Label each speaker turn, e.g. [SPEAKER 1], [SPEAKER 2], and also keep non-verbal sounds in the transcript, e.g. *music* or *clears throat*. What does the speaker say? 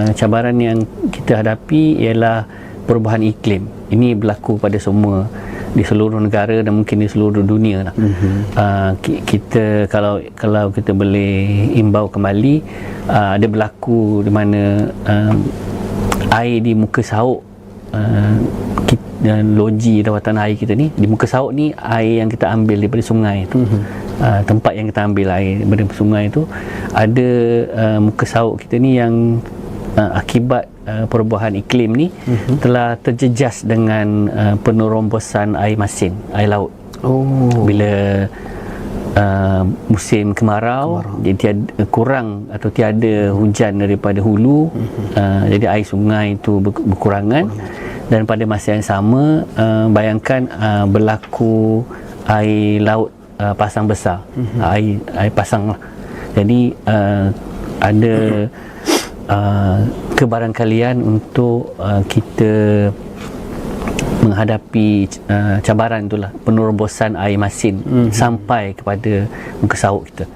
[SPEAKER 1] Uh, cabaran yang kita hadapi ialah perubahan iklim. Ini berlaku pada semua di seluruh negara dan mungkin di seluruh dunia lah. Mm-hmm. Uh, ki- kita kalau kalau kita boleh imbau kembali uh, ada berlaku di mana um, air di muka sauk uh, kita, uh, loji rawatan air kita ni di muka sauk ni air yang kita ambil daripada sungai tu. Mm-hmm. Uh, tempat yang kita ambil air daripada sungai tu ada uh, muka sauk kita ni yang uh, akibat uh, perubahan iklim ni uh-huh. telah terjejas dengan uh, penerombosan air masin, air laut.
[SPEAKER 2] Oh.
[SPEAKER 1] Bila uh, musim kemarau, kemarau. jadi tiada, kurang atau tiada hujan daripada hulu, uh-huh. uh, jadi air sungai itu ber- berkurangan. Uh-huh. Dan pada masa yang sama, uh, bayangkan uh, berlaku air laut uh, pasang besar, uh-huh. air air pasang lah. Jadi uh, ada *clears throat* uh, kebarangkalian untuk uh, kita menghadapi uh, cabaran itulah penerombosan air masin mm-hmm. sampai kepada muka sauk kita.